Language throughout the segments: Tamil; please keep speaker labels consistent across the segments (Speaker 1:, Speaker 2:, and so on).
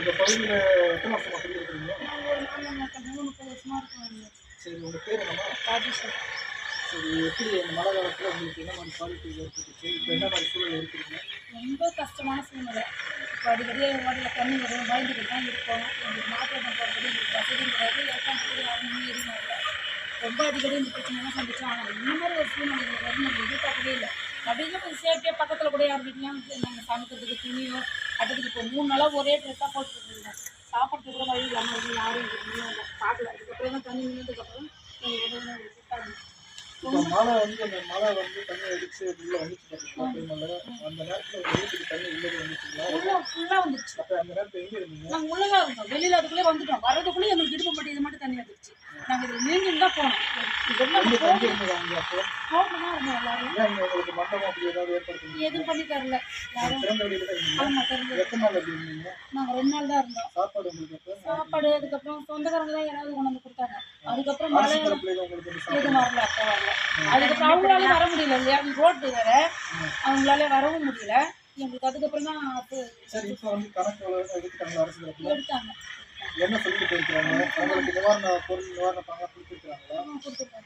Speaker 1: இந்த பகுதியில் எத்தனை வருஷமாக குடியிருக்கிறீங்க சரி உங்கள் பேர் என்னம்மா?
Speaker 2: ராஜேஸ்வர்
Speaker 1: சரி எப்படி இந்த மழை காலத்தில் உங்களுக்கு என்ன மாதிரி பாதிப்பு ஏற்பட்டுச்சு? இப்போ என்ன மாதிரி சூழல் இருக்கிறீங்க?
Speaker 2: ரொம்ப கஷ்டமான சூழ்நிலை. இப்போ அடிக்கடி ஓடல தண்ணி வரும் பயந்துக்கிட்டு தான் இருக்கோம் எங்களுக்கு மாற்றம் பண்ணுறது எங்களுக்கு வசதியும் கிடையாது. ஏற்காடு யாரும் முன்னேறியும் வரல ரொம்ப அடிக்கடி இந்த பிரச்சனைலாம் சந்திச்சோம். ஆனால் இந்த மாதிரி ஒரு சூழ்நிலை எங்களுக்கு வரும் நம்ம எதிர்பார்க்கவே இல்லை. அப்படின்னா கொஞ்சம் சேஃப்டியாக பக்கத்தில் கூட யார் வீட்லையும் நாங்கள் சமைக்கிறதுக்கு துணியோ அடுத்ததுக்கு இப்போ மூணு நாளாக ஒரே ட்ரெஸ்ஸாக போட்டுட்டு இருந்தோம் சாப்பிட்றதுக்கு கூட வழி இல்லாமல் யாரும் பார்க்கல அதுக்கப்புறம் தான் தண்ணி நின்றதுக்கப்புறம்
Speaker 1: மழை வந்து அந்த மழை வந்து தண்ணி அடிச்சு உள்ளே வந்துச்சு அந்த நேரத்தில் வீட்டுக்கு தண்ணி உள்ளது வந்துச்சுங்களா?
Speaker 2: ஃபுல்லாக ஃபுல்லாக வந்துடுச்சு
Speaker 1: அப்போ அந்த நேரத்தில் எங்கே இருந்தீங்க?
Speaker 2: நாங்கள் உள்ளதான் இருந்தோம். வெளியில் அதுக்குள்ளே வந்துட்டோம். வரதுக்குள்ளே எங்களுக்கு இடுப்பு மட்டும் இது மட்டும் தண்ணி வந்துருச்சு. நாங்கள் இதில் நீங்கிட்டு தான் போனோம்.
Speaker 1: உங்களுக்கு மண்டபம் அப்படி ஏதாவது
Speaker 2: எதுவும் பண்ணி தரல. யாரும்
Speaker 1: திறந்த வெளியில் தான் இருந்தீங்க எத்தனை நாள் அப்படி இருந்தீங்க?
Speaker 2: நாங்கள் ரெண்டு நாள் தான் இருந்தோம்.
Speaker 1: சாப்பாடு உங்களுக்கு அப்போ
Speaker 2: சாப்பாடு அதுக்கப்புறம் சொந்தக்காரங்க தான் யாராவது கொண்டு வந்து கொடுத்தாங்க. அதுக்கப்புறம் மழை
Speaker 1: எதுவும்
Speaker 2: வரல அப்போ வரல. அதுக்கப்புறம் அவங்களால வர முடியல இல்லையா? ரோட்டு வேற. அவங்களால வரவும் முடியல. எங்களுக்கு அதுக்கப்புறம் தான் அப்போ
Speaker 1: சரி இப்போ வந்து கணக்கு எவ்வளவு எடுத்துட்டாங்க அரசு தரப்புல?
Speaker 2: எடுத்தாங்க.
Speaker 1: என்ன சொல்லிட்டு போயிருக்காங்க அவங்களுக்கு நிவாரண பொருள் நிவாரண பணம் கொடுத்துருக்காங்களா
Speaker 2: கொடுத்துருக்காங்க.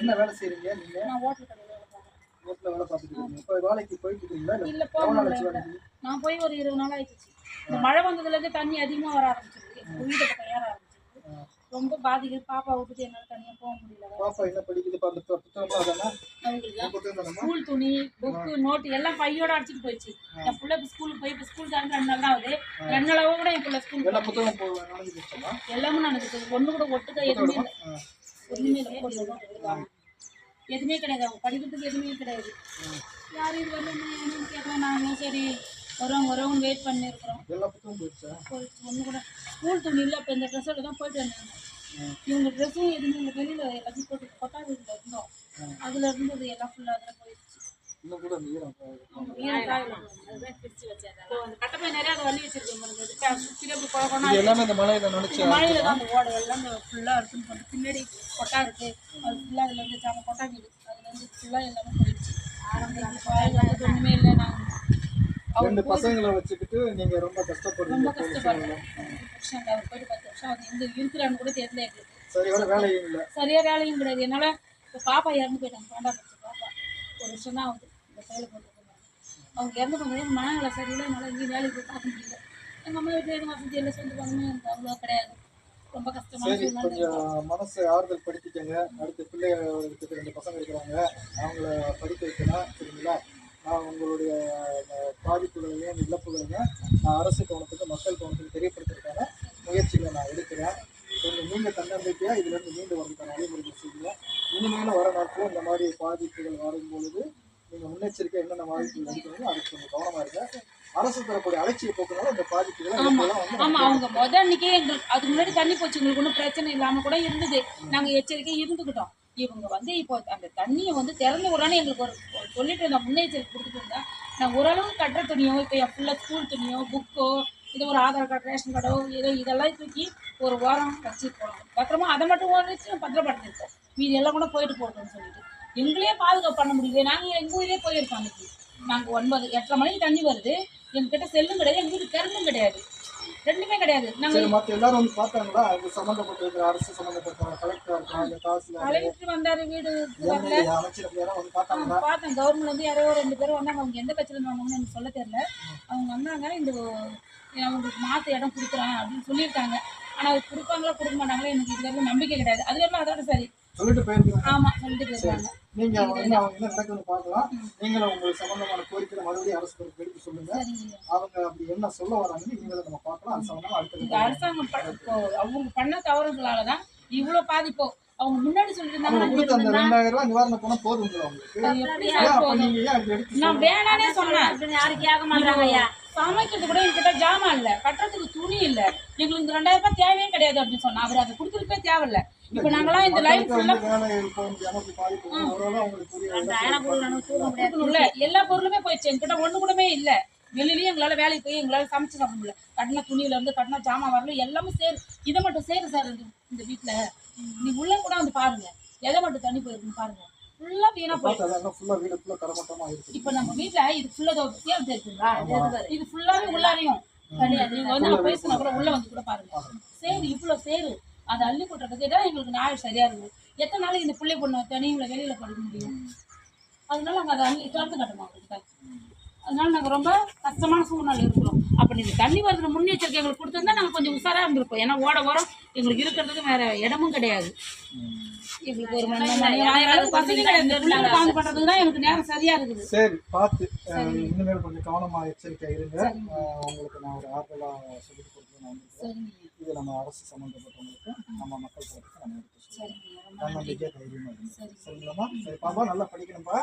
Speaker 1: என்ன வேலை செய்றீங்க நீங்க?
Speaker 2: நான் ஹோட்டல் கடையில்
Speaker 1: வீட்டில் வேலை பார்த்துட்டு இருக்கீங்க இப்போ வேலைக்கு போயிட்டு இருக்கீங்களா இல்லை
Speaker 2: போக நான் போய் ஒரு இருபது நாள் ஆயிடுச்சு. இந்த மழை வந்ததுலேருந்து தண்ணி அதிகமாக வர ஆரம்பிச்சிருக்கு வீட்டை பக்கம் ஏற ஆரம்பிச்சிருக்கு ரொம்ப பாதிக்குது. பாப்பா விட்டுட்டு என்னால் தனியாக போக முடியல.
Speaker 1: பாப்பா என்ன படிக்குது அந்த
Speaker 2: அவங்களுக்கு ஸ்கூல் துணி புக்கு நோட்டு எல்லாம் பையோட அடிச்சிட்டு போயிடுச்சு. என் பிள்ளை இப்போ ஸ்கூலுக்கு போய் இப்போ ஸ்கூல் திறந்து ரெண்டு நாள் தான் ஆகுது. ரெண்டு நாளாக கூட என் பிள்ளை ஸ்கூல்
Speaker 1: எல்லா புத்தகம்
Speaker 2: எல்லாமே நடக்குது ஒன்று கூட ஒட்டுக்க எதுவுமே இல்லை. ஒன்றுமே எதுவுமே கிடையாது. அவங்க படிக்கிறதுக்கு எதுவுமே கிடையாது. யாரும் இது வந்து என்ன என்னன்னு கேட்கல. நாங்களும் சரி. வரோம் வரோம் வெயிட் பண்ணியிருக்கிறோம்
Speaker 1: எல்லா புத்தகம் போயிடுச்சா?
Speaker 2: போயிடுச்சு. ஒன்று கூட. ஸ்கூல் துணி இல்லை இப்போ இந்த ட்ரெஸ்ஸோட தான் போயிட்டு வந்தாங்க இவங்க ட்ரெஸ்ஸும் எதுவுமே இல்லை. வெளியில் எல்லாத்தையும் போட்டு கொட்டா வீட்டில் இருந்தோம் அதில் இருந்தது எல்லாம் ஃபுல்லாக அதில் போயிடுச்சு.
Speaker 1: இன்னும் கூட அந்த ஈரம்.
Speaker 2: அதுதான் இப்போ அந்த கட்டப்பை நிறைய அதை குழப்பம்னா
Speaker 1: இது எல்லாமே இந்த மலையில நினைச்சு
Speaker 2: இந்த மழையில தான் அந்த ஓடை எல்லாம் இந்த ஃபுல்லாக இருக்குன்னு சொல்லிட்டு பின்னாடி கொட்டா இருக்கு. அது ஃபுல்லாக அதில் இருந்து சாம கொட்டா வீடு. அதுல இருந்து ஃபுல்லாக எல்லாமே போயிடுச்சு. ஆரம்பிச்சு வயல் வந்து ஒன்றுமே இல்லை நாங்கள்
Speaker 1: ரெண்டு பசங்களை வச்சுக்கிட்டு நீங்க ரொம்ப கஷ்டப்படுறீங்க.
Speaker 2: ரொம்ப கஷ்டப்படுறோம் புருஷன் அவர் போயிட்டு பத்து வருஷம் அது எங்க இருக்கிறான்னு கூட தெரியல எங்களுக்கு.
Speaker 1: சரியான வேலையும் இல்லை.
Speaker 2: சரியா வேலையும் கிடையாது. என்னால் இப்போ பாப்பா இறந்து போயிட்டாங்க. பன்னெண்டாம் படிச்ச பாப்பா. ஒரு வருஷம் தான் ஆகுது. இந்த கையில் போட்டுருக்காங்க அவங்க இறந்து போனதே மனநல சரியில்லை. என்னால் எங்கேயும் வேலைக்கு போய் பார்க்க முடியல. எங்கள் அம்மா வீட்டில் எதுவும் வசதி எல்லாம் பணமும் எனக்கு அவ்வளோ கிடையாது. ரொம்ப கஷ்டமான
Speaker 1: கொஞ்சம் மனசை ஆறுதல் படிக்கிக்கங்க அடுத்த பிள்ளைகளுக்கு ரெண்டு பசங்க இருக்கிறாங்க. அவங்கள படிக்க வைக்கணும். சரிங்களா? உங்களுடைய அந்த பாதிப்புகளையும் இழப்புகளையும் நான் அரசு கவனத்துக்கு மக்கள் கவனத்துக்கு தெரியப்படுத்துறதுக்கான முயற்சிகளை நான் எடுக்கிறேன். கொஞ்சம் நீங்கள் தன்னம்பிக்கையாக இதுலேருந்து மீண்டு வரதுக்கான வழிமுறைகள் செய்யுங்க. இனிமேலும் வர நாட்களில் இந்த மாதிரி பாதிப்புகள் வரும்பொழுது நீங்கள் முன்னெச்சரிக்கை என்னென்ன பாதிப்புகள் எடுக்கணுமோ அதுக்கு கொஞ்சம் கவனமாக இருங்க. அரசு தரக்கூடிய அலட்சிய போக்குனால இந்த பாதிப்புகளை
Speaker 2: ஆமா அவங்க முத அன்னைக்கே எங்களுக்கு அதுக்கு முன்னாடி தண்ணி போச்சு. எங்களுக்கு ஒன்றும் பிரச்சனை இல்லாம கூட இருந்தது. நாங்க எச்சரிக்கை இருந்துக்கிட்டோம் இவங்க வந்து இப்போ அந்த தண்ணியை வந்து திறந்து விடணும் எங்களுக்கு ஒரு சொல்லிட்டு இருந்த முன்னெச்சரிக்கை கொடுத்துட்டு இருந்தேன். நான் ஓரளவு கட்டுற துணியோ இப்போ என் ஃபுல்லாக ஸ்கூல் துணியோ புக்கோ இது ஒரு ஆதார் கார்டு ரேஷன் கார்டோ ஏதோ இதெல்லாம் தூக்கி ஒரு வாரம் வச்சு போகணும் பத்திரமா அதை மட்டும் வச்சு பத்திரப்படுத்திருக்கோம் மீதி எல்லாம் கூட போயிட்டு போட்டோம்னு சொல்லிட்டு. எங்களையே பாதுகாப்பு பண்ண முடியல. நாங்கள் எங்கள் ஊரே போயிருக்கோம் அன்றைக்கி நாங்கள் ஒன்பது எட்டரை மணிக்கு தண்ணி வருது. எங்ககிட்ட செல்லும் கிடையாது எங்கள் வீட்டு கரும்பும் கிடையாது. ரெண்டுமே கிடையாது.
Speaker 1: சரி மற்ற எல்லாரும் வந்து பார்த்தாங்களா? அது சம்மந்தப்பட்டிருக்கிற அரசு சம்மந்தப்பட்ட கலெக்டரா தாசில்தார்
Speaker 2: கலெக்டர் வந்தார் வீடு வரல.
Speaker 1: அமைச்சர் வந்து பார்த்தாங்களா?
Speaker 2: பார்த்தேன் கவர்மெண்ட் வந்து யாரோ ரெண்டு பேரும் வந்தாங்க. அவங்க எந்த கட்சியில் வந்தாங்கன்னு எனக்கு சொல்ல தெரியல. அவங்க வந்தாங்க இந்த அவங்களுக்கு மாற்று இடம் கொடுக்குறேன் அப்படின்னு சொல்லியிருக்காங்க. ஆனால் அது கொடுப்பாங்களா கொடுக்க மாட்டாங்களா எனக்கு இது வரைக்கும் நம்பிக்கை கிடையாது. அது வரலாம் அதோட சரி.
Speaker 1: சொல்லிட்டு போயிருக்காங்க
Speaker 2: ஆமாம் சொல்லிட்டு போயிருக்காங்க
Speaker 1: நீங்க அவங்க என்ன அவங்க என்ன நடக்குதுன்னு பார்க்கலாம் நீங்களும் உங்களுக்கு சம்பந்தமான கோரிக்கை மறுபடியும் அரசு எடுத்து சொல்லுங்க அவங்க அப்படி என்ன சொல்ல வராங்கன்னு நீங்களும் நம்ம பார்க்கலாம் அது சம்பந்தமா
Speaker 2: இந்த
Speaker 1: அடுத்தது
Speaker 2: அரசாங்கம் அவங்க பண்ண தவறுகளால தான் இவ்வளோ பாதிப்போ அவங்க முன்னாடி
Speaker 1: கொடுத்த அந்த ரெண்டாயிரம் ரூபாய் நிவாரண பணம் போதுங்களா உங்களுக்கு
Speaker 2: அது எப்படி
Speaker 1: ஏன் அப்ப நீங்க ஏன் அப்படி எடுத்து
Speaker 2: நான் வேணானே சொன்னேன் யாருக்கு கேட்க மாட்டாங்க ஐயா சமைக்கிறது கூட என்கிட்ட ஜாமான் இல்ல. கட்டுறதுக்கு துணி இல்ல. எங்களுக்கு இந்த ரெண்டாயிரம் ரூபாய் தேவையே கிடையாது அப்படின்னு சொன்னா. அவர் அதை கொடுத்துருக்கே தேவையில்ல. இப்ப நாங்களாம் இந்த
Speaker 1: புரிய
Speaker 2: கொடுக்கணும்ல எல்லா பொருளுமே போயிடுச்சு. என்கிட்ட ஒண்ணு கூடமே இல்ல. வெளியிலயும் எங்களால வேலைக்கு போய் எங்களால சமைச்சு சாப்பிட முடியல. கட்டின துணியில இருந்து கட்டின ஜாமான் வரல. எல்லாமே சேரு. இதை மட்டும் சேரு சார் இந்த இந்த வீட்டுல. நீ உள்ள கூட வந்து பாருங்க. எதை மட்டும் தண்ணி போயிருக்குன்னு பாருங்க. ஃபுல்லா வீணா போயிடுச்சு.
Speaker 1: பார்த்து அதான் ஃபுல்லா வீடு ஃபுல்லா கரமட்டமா இருக்குது
Speaker 2: இப்ப நம்ம வீட்ல இது ஃபுல்லா சேர் தெரியுங்களா இது ஃபுல்லாவே உள்ளாரையும் கிடையாது. நீங்க வந்து நான் பேசினா கூட உள்ள வந்து கூட பாருங்க. சேரு இவ்வளவு சேரு. அதை அள்ளி கொட்டுறதுக்கு தான் எங்களுக்கு நியாயம் சரியா இருக்குது எத்தனை நாளைக்கு இந்த பிள்ளை பொண்ணு தனியுள்ள வெளியில படுக்க முடியும்? அதனால நாங்க அதை அள்ளி திறந்து கட்டணும் அவங்ககிட்ட அதனால நாங்க ரொம்ப கஷ்டமான சூழ்நிலை இருக்கிறோம். அப்ப நீங்க தண்ணி வரதுல முன்னெச்சரிக்கை எங்களுக்கு கொடுத்திருந்தா நாங்க கொஞ்சம் உஷாரா இருந்திருப்போம். ஏன்னா ஓட ஓரம் எங்களுக்கு இருக்கிறதுக்கு வேற இடமும் கிடையாது. எங்களுக்கு ஒரு மணி பண்றதுக்கு தான் எனக்கு நேரம் சரியா இருக்குது.
Speaker 1: சரி பார்த்து இனிமேல் கொஞ்சம் கவனமா எச்சரிக்கை இருங்க. உங்களுக்கு நான் ஒரு ஆறுதலா சொல்லி கொடுத்து நான் வந்திருக்கேன்.
Speaker 2: சரிங்க.
Speaker 1: இது நம்ம அரசு சம்மந்தப்பட்டவங்களுக்கு நம்ம மக்கள் தரப்புக்கு நம்ம எடுத்து தன்னம்பிக்கை தைரியமா
Speaker 2: சரி.
Speaker 1: பாப்பா நல்லா படிக்கணும்ப்பா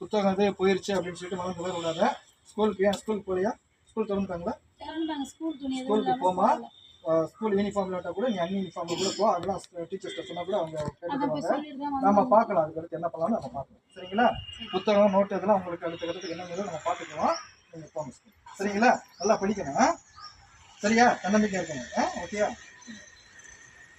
Speaker 1: புத்தகம் இது போயிருச்சு அப்படின்னு சொல்லிட்டு மனம் விடாத. ஸ்கூலுக்கு ஏன் ஸ்கூலுக்கு போறியா? ஸ்கூல் திறந்துட்டாங்களா? ஸ்கூலுக்கு போமா. ஸ்கூல் யூனிஃபார்ம் இல்லாட்டா கூட நீ அன்னி யூனிஃபார்ம்ல கூட போ. அதெல்லாம் டீச்சர்ஸ்ட்ட சொன்னா கூட அவங்க கேட்டுக்குவாங்க நம்ம. பார்க்கலாம். அதுக்கு அடுத்து என்ன பண்ணலாம்னு நம்ம பார்க்கலாம். சரிங்களா? புத்தகம் நோட்டு இதெல்லாம் உங்களுக்கு அடுத்த கட்டத்துக்கு என்னங்கிறத நம்ம பார்த்துக்குவோம் நீங்கள் போங்க. சரிங்களா? நல்லா படிக்கணும்? சரியா? தன்னம்பிக்கை இருக்கணும் ஓகேயா?